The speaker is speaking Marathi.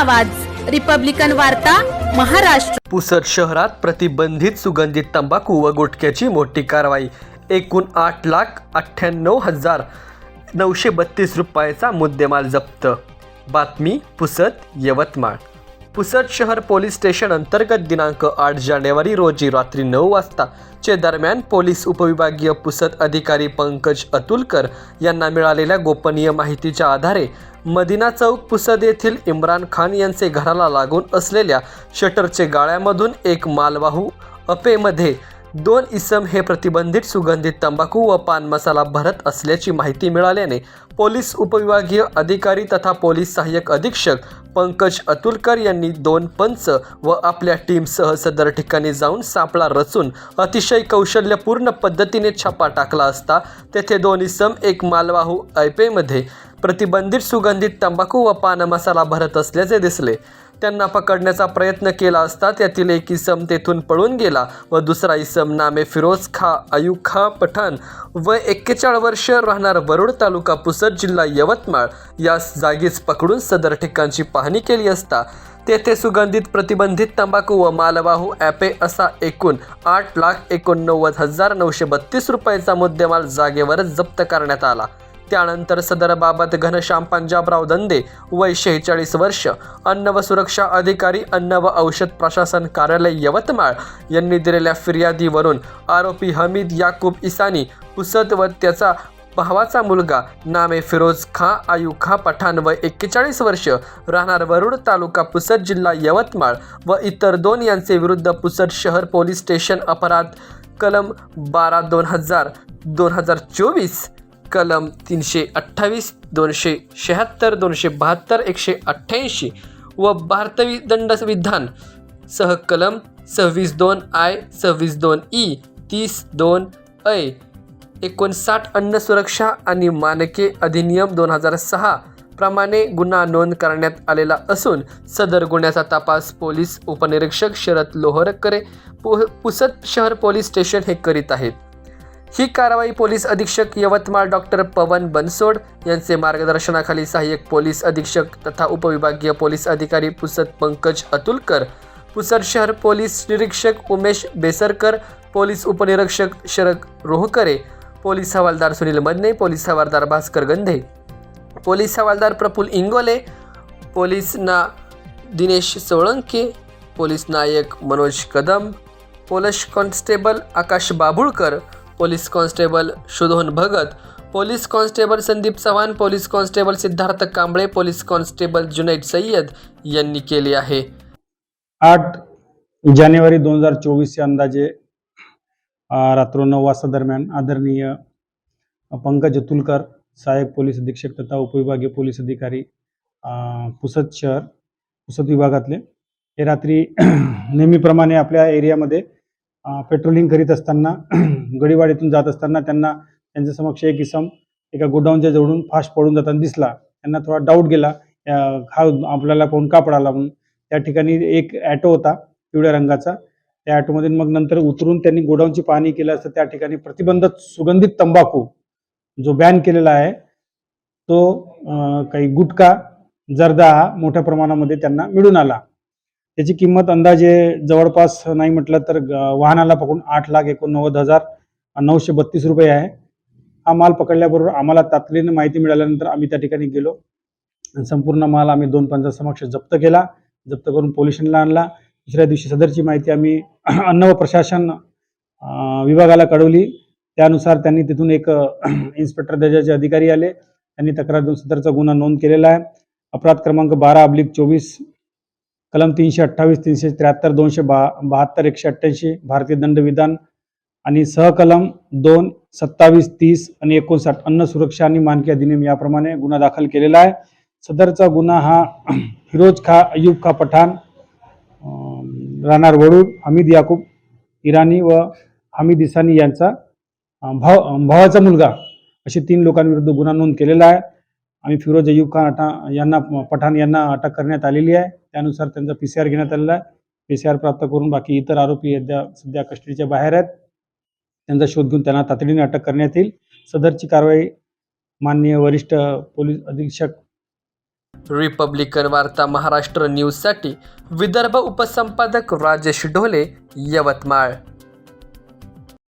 आवाज. रिपब्लिकन वार्ता महाराष्ट्र. पुसद शहरात प्रतिबंधित सुगंधित तंबाखू व गुटख्याची मोठी कारवाई. एकूण आठ लाख अठ्ठ्याण्णव हजार नऊशे बत्तीस रुपयाचा मुद्देमाल जप्त. बातमी पुसद यवतमाळ. पुसद शहर पोलीस स्टेशन अंतर्गत दिनांक आठ जानेवारी रोजी रात्री नऊ वाजता चे दरम्यान पोलीस उपविभागीय पुसद अधिकारी पंकज अतुलकर यांना मिळालेल्या गोपनीय माहितीच्या आधारे मदिना चौक पुसद येथील इम्रान खान यांचे घराला लागून असलेल्या शटरचे गाळ्यामधून एक मालवाहू अपेमध्ये दोन इसम हे प्रतिबंधित सुगंधित तंबाखू व पान मसाला भरत असल्याची माहिती मिळाल्याने पोलीस उपविभागीय अधिकारी तथा पोलीस सहाय्यक अधीक्षक पंकज अतुलकर यांनी दोन पंच व आपल्या टीमसह सदर ठिकाणी जाऊन सापळा रचून अतिशय कौशल्यपूर्ण पद्धतीने छापा टाकला असता तेथे दोन इसम एक मालवाहू ऐपेमध्ये प्रतिबंधित सुगंधित तंबाखू व पान मसाला भरत असल्याचे दिसले. त्यांना पकडण्याचा प्रयत्न केला असता त्यातील एक इसम तेथून पळून गेला व दुसरा इसम नामे फिरोज खा अयूब खा पठाण व एक्केचाळ वर्ष राहणार वरुड तालुका पुसद जिल्हा यवतमाळ यास जागीच पकडून सदर ठिकाणची पाहणी केली असता. तेथे सुगंधित प्रतिबंधित तंबाखू व मालवाहू ॲपे असा एकूण आठ लाख एकोणनव्वद हजार नऊशे बत्तीस रुपयाचा मुद्देमाल जागेवरच जप्त करण्यात आला. त्यानंतर सदरबाबत घनश्याम पंजाबराव दंदे वय शेहेचाळीस वर्ष अन्न व सुरक्षा अधिकारी अन्न व औषध प्रशासन कार्यालय यवतमाळ यांनी दिलेल्या फिर्यादीवरून आरोपी हमीद याकूब इसानी पुसद व त्याचा भावाचा मुलगा नामे फिरोज खां आयू खां पठाण व एक्केचाळीस वर्ष राहणार वरुड तालुका पुसद जिल्हा यवतमाळ व इतर दोन यांचे विरुद्ध पुसद शहर पोलीस स्टेशन अपराध कलम बारा दोन हजार दोन हजार चोवीस कलम तीनशे अठ्ठावीस दोनशे शहात्तर दोनशे बहात्तर एकशे अठ्ठ्याऐंशी व भारतवी दंड विधान. सह कलम सव्वीस दोन आय सव्वीस दोन ई तीस दोन ऐ एकोणसाठ अन्न सुरक्षा आणि मानके अधिनियम दोन हजार सहा प्रमाणे गुन्हा नोंद करण्यात आलेला असून सदर गुन्ह्याचा तपास पोलीस उपनिरीक्षक शरद लोहरकरे पु पुसद शहर पोलीस स्टेशन हे करीत आहेत. ही कारवाई पोलीस अधीक्षक यवतमाळ डॉक्टर पवन बनसोड यांचे मार्गदर्शनाखाली सहाय्यक पोलीस अधीक्षक तथा उपविभागीय पोलीस अधिकारी पुसद पंकज अतुलकर पुसद शहर पोलीस निरीक्षक उमेश बेसरकर पोलीस उपनिरीक्षक शरद रोहकरे पोलीस हवालदार सुनील मदने पोलीस हवालदार भास्कर गंधे पोलीस हवालदार प्रफुल इंगोले पोलीस ना दिनेश सोळंके पोलीस नायक Manoj Kadam police constable Akash Babhulkar police constable Shudhon Bhagat police constable Sandeep Chavan police constable Siddharth Kamble police constable Junaid Sayyad यांनी केले आहे. आठ जानेवारी दोन हजार चोवीसचे अंदाजे रात्रो रात्र नऊ वाजता दरम्यान आदरणीय पंकज अतुलकर सहाय्यक पोलीस अधीक्षक तथा उपविभागीय पोलीस अधिकारी पुसद शहर पुसद विभागातले. हे रात्री नेहमीप्रमाणे आपल्या एरियामध्ये पेट्रोलिंग करीत असताना गडीवाडीतून जात असताना त्यांना त्यांच्या समक्ष एक इसम एका गोडाऊनच्या जवळून फास्ट पडून जाताना दिसला. त्यांना थोडा डाऊट गेला हा आपल्याला कोण का पडाला म्हणून. त्या ठिकाणी एक ॲटो होता पिवळ्या रंगाचा. त्या ॲटोमध्ये मग नंतर उतरून त्यांनी गोडाऊनची पाहणी केली असता. त्या ठिकाणी प्रतिबंधित सुगंधित तंबाखू जो बॅन केलेला आहे तो काही गुटखा जर्दा हा मोठ्या प्रमाणामध्ये त्यांना मिळून आला. त्याची किंमत अंदाजे जवळपास नाही म्हटलं तर ग- वाहनाला पकडून आठ लाख एकोणनव्वद हजार नऊशे बत्तीस रुपये आहे. हा माल पकडल्याबरोबर आम्हाला तातडीने माहिती मिळाल्यानंतर आम्ही त्या ठिकाणी गेलो. आणि संपूर्ण माल आम्ही दोन पंचासमक्ष जप्त केला. जप्त करून पोलिसांना आणला. दुसऱ्या दिवशी सदरची माहिती आम्ही अन्न व प्रशासन विभागाला कळवली. त्यानुसार त्यांनी तिथून एक इन्स्पेक्टर दर्जाचे अधिकारी आले. त्यांनी तक्रार देऊन सदरचा गुन्हा नोंद केलेला आहे. अपराध क्रमांक बारा अब्लिक चोवीस कलम तीनशे अठ्ठावीस तीनशे त्र्याहत्तर दोनशे बा बहात्तर एकशे अठ्ठ्याऐंशी भारतीय दंडविधान आणि सहकलम दोन सत्तावीस तीस आणि एकोणसाठ अन्न सुरक्षा आणि मानकी अधिनियम याप्रमाणे गुन्हा दाखल केलेला आहे. सदरचा गुन्हा हा फिरोज खा अयूब खा पठाण राणार राहणार वडूर हमीद याकूब इराणी व हमीद इसानी यांचा भाव भावाचा मुलगा असे तीन लोकांविरुद्ध गुन्हा नोंद केलेला आहे. आम्ही फिरोज अयूब खान अटा यांना पठाण यांना अटक करण्यात आलेली आहे. त्यानुसार त्यांचा पी सी आर घेण्यात आलेला आहे. पी सी आर प्राप्त करून बाकी इतर आरोपी सध्या सध्या कस्टडीच्या बाहेर आहेत. त्यांचा शोध घेऊन त्यांना तातडीने अटक करण्यात येईल. सदरची कारवाई माननीय वरिष्ठ पोलीस अधीक्षक रिपब्लिकन वार्ता महाराष्ट्र न्यूजसाठी विदर्भ उपसंपादक राजेश ढोले यवतमाळ.